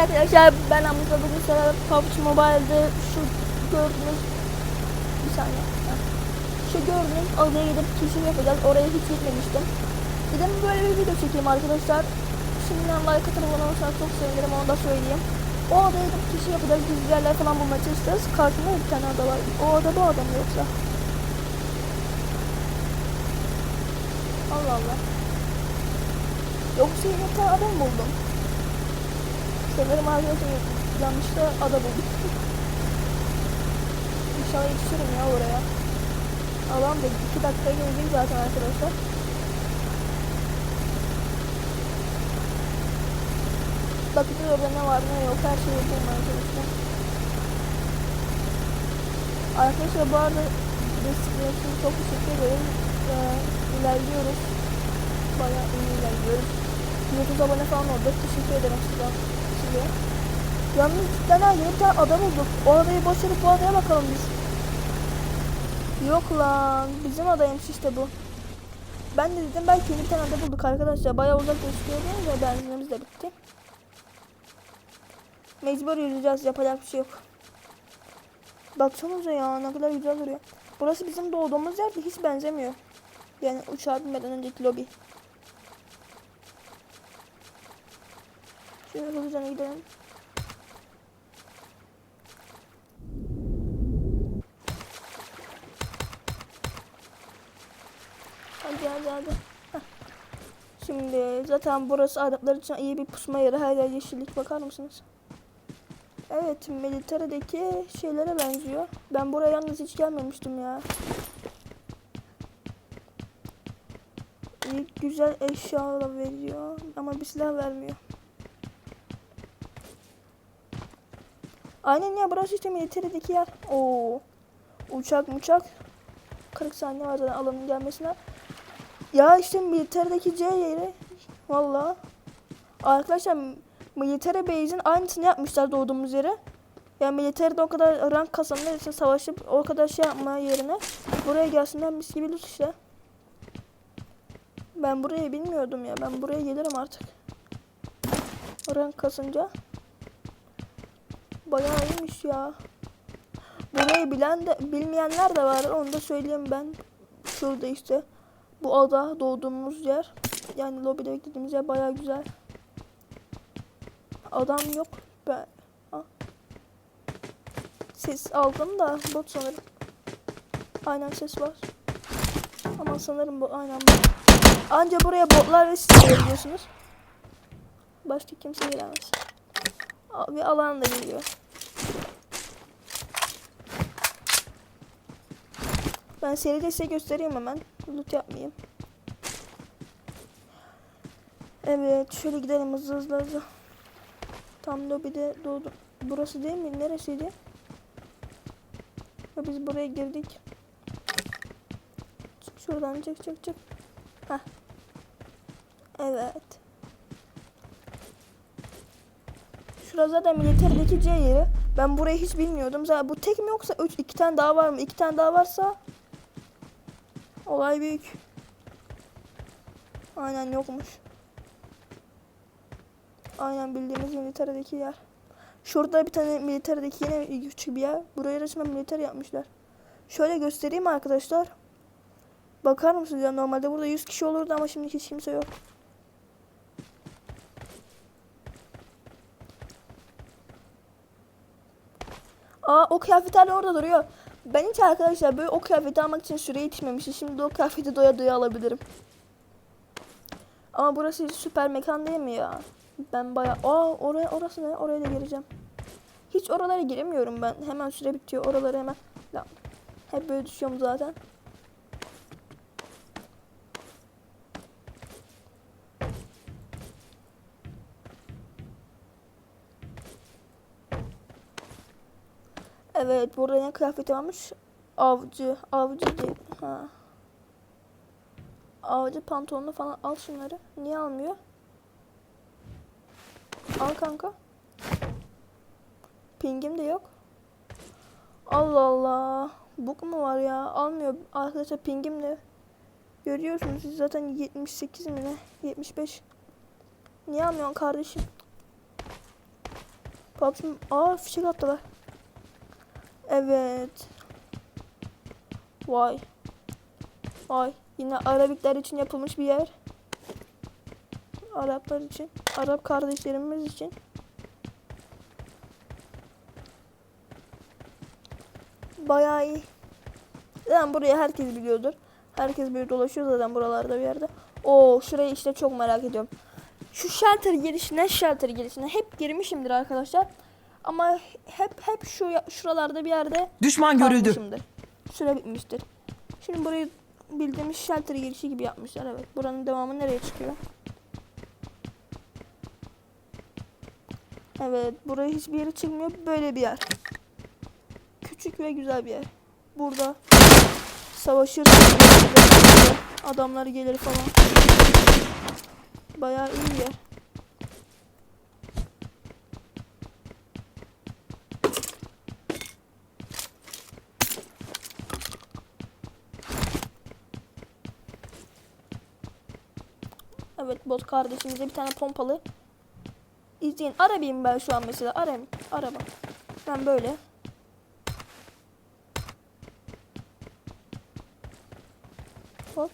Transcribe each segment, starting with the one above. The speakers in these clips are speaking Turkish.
arkadaşlar ben Hamza bugün sana PUBG Mobile'de şu gördüğünüz bir saniye. Şu gördüğünüz adaya gidip keşif yapacağız. Oraya hiç gitmemiştim. Dedim böyle bir video çekeyim arkadaşlar. Şimdiden like atıp abone olursanız çok sevinirim onu da söyleyeyim. O adaya gidip keşif yapacağız. Güzel yerler falan bulmaya çalışacağız. Karşımda bir tane ada var. O ada bu ada mı yoksa? Allah Allah. Yoksa yine bir tane adam buldum Sanırım arkadaşlar yanlışlıkla ada buldum. İnşallah yetişirim ya oraya. Adam da 2 dakikaya gelecek zaten arkadaşlar. Bakacağız orada ne var ne yok her şeyi yapayım arkadaşlar. Arkadaşlar bu arada destekler için çok teşekkür ederim. Ee, ilerliyoruz. Bayağı iyi ilerliyoruz. 130 abone falan olduk. Teşekkür ederim size. Size. Yalnız cidden yeni bir tane ada bulduk. O adayı boş verip bu adaya bakalım biz. Yok lan. Bizim adaymış işte bu. Ben de dedim belki yeni bir tane ada bulduk arkadaşlar. Bayağı uzak gözüküyor değil mi? Benzinimiz de bitti. Mecbur yürüyeceğiz. Yapacak bir şey yok. Baksanıza ya ne kadar güzel duruyor. Burası bizim doğduğumuz yer de hiç benzemiyor. Yani uçağa binmeden önceki lobi. Şöyle hızlıca gidelim. Hadi hadi hadi. Şimdi zaten burası Araplar için iyi bir pusma yeri. Yer yeşillik bakar mısınız? Evet, militerideki şeylere benziyor. Ben buraya yalnız hiç gelmemiştim ya. İyi, güzel eşya veriyor ama bir silah vermiyor. Aynen ya burası işte militerideki yer. Oo. Uçak uçak. 40 saniye var zaten alanın gelmesine. Ya işte militerideki C yeri. Valla. Arkadaşlar military base'in aynısını yapmışlar doğduğumuz yere. Yani militeride o kadar rank kasanlar için savaşıp o kadar şey yapma yerine buraya gelsinler mis gibi loot işte. Ben burayı bilmiyordum ya. Ben buraya gelirim artık. Rank kasınca. Bayağı iyiymiş ya. Burayı bilen de bilmeyenler de var. Onu da söyleyeyim ben. Şurada işte. Bu ada doğduğumuz yer. Yani lobide beklediğimiz yer bayağı güzel. Adam yok. Ben Ah. ses aldım da bot sanırım. Aynen ses var. Ama sanırım bu aynen bot. Anca buraya botlar ve siz gelebiliyorsunuz. Başka kimse. Aa, Bir alan da geliyor. Ben seride size göstereyim hemen. Loot yapmayayım. Evet şöyle gidelim hızlı hızlı hızlı. Tam lobide doğdu. Burası değil mi? Neresiydi? Ya biz buraya girdik. Çık şuradan çık çık çık. Heh. Evet. Şurası zaten militerdeki C yeri. Ben burayı hiç bilmiyordum. Zaten bu tek mi yoksa 3 iki tane daha var mı? İki tane daha varsa olay büyük. Aynen yokmuş. Aynen bildiğimiz militerdeki yer. Şurada bir tane militerdeki yine küçük bir yer. Buraya resmen militer yapmışlar. Şöyle göstereyim arkadaşlar. Bakar mısınız ya normalde burada 100 kişi olurdu ama şimdi hiç kimse yok. Aa o kıyafetler orada duruyor. Ben hiç arkadaşlar böyle o kıyafeti almak için süre yetişmemişti. Şimdi o kıyafeti doya doya alabilirim. Ama burası süper mekan değil mi ya? Ben bayağı... Aa oraya, orası ne? Oraya da gireceğim. Hiç oralara giremiyorum ben. Hemen süre bitiyor. Oraları hemen... Hep böyle düşüyorum zaten. Evet burada ne kıyafeti varmış? Avcı. Avcı değil. Ha. Avcı pantolonu falan al şunları. Niye almıyor? Al kanka. Pingim de yok. Allah Allah. Bug mu var ya? Almıyor. Arkadaşlar pingim de. Görüyorsunuz siz zaten 78 mi ne? 75. Niye almıyorsun kardeşim? PUBG Aa fişek attılar. Evet. Vay. Vay. Yine Arabikler için yapılmış bir yer. Araplar için. Arap kardeşlerimiz için. Bayağı iyi. Zaten burayı herkes biliyordur. Herkes böyle dolaşıyor zaten buralarda bir yerde. Oo şurayı işte çok merak ediyorum. Şu shelter girişine, shelter girişine hep girmişimdir arkadaşlar. Ama hep hep şu şuralarda bir yerde Düşman görüldü. Süre bitmiştir. Şimdi burayı bildiğimiz shelter girişi gibi yapmışlar evet. Buranın devamı nereye çıkıyor? Evet, buraya hiçbir yere çıkmıyor. Böyle bir yer. Küçük ve güzel bir yer. Burada savaşırsın. Adamlar gelir falan. Bayağı iyi bir yer. Evet bot kardeşimize bir tane pompalı. İzleyin. Arabiyim ben şu an mesela. Arabim. Araba. Ben böyle. Bot.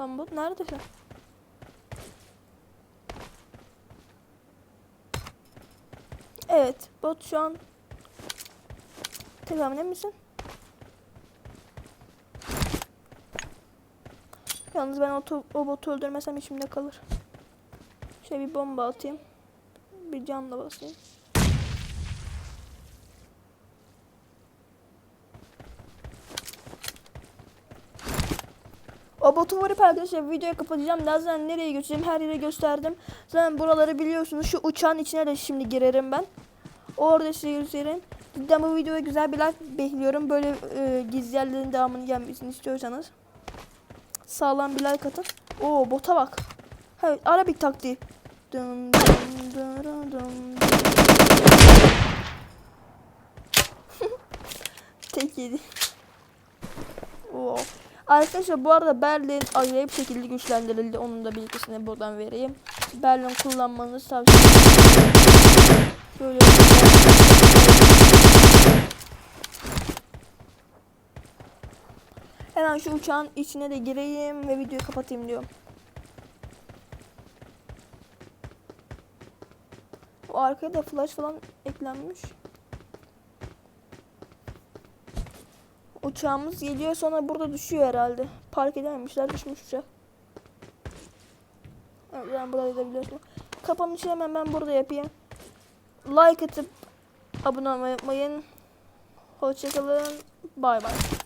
Lan bot neredesin? Evet. Bot şu an Tepemde misin? Yalnız ben o, o botu öldürmesem içimde kalır. Şöyle bir bomba atayım. Bir canla basayım. O botu vurup arkadaşlar videoyu kapatacağım. Zaten nereye götüreceğim her yere gösterdim. Zaten buraları biliyorsunuz. Şu uçağın içine de şimdi girerim ben. Orada size göstereyim. Cidden bu videoya güzel bir like bekliyorum. Böyle e, gizli yerlerin devamını gelmesini istiyorsanız. Sağlam bir like atın. Oo bota bak. Evet Arabik taktiği. Dın dın dın dın. Tek yedi. Oo. Arkadaşlar bu arada Berlin acayip şekilde güçlendirildi. Onun da bilgisini buradan vereyim. Berlin kullanmanızı tavsiye ederim. Şöyle Hemen şu uçağın içine de gireyim ve videoyu kapatayım diyorum. O arkaya da flash falan eklenmiş. Uçağımız geliyor sonra burada düşüyor herhalde. Park edememişler düşmüş uçak. Evet, ben burayı da biliyorsun. Kapanışı hemen ben burada yapayım. Like atıp abone olmayı unutmayın. Hoşçakalın. Bay bay.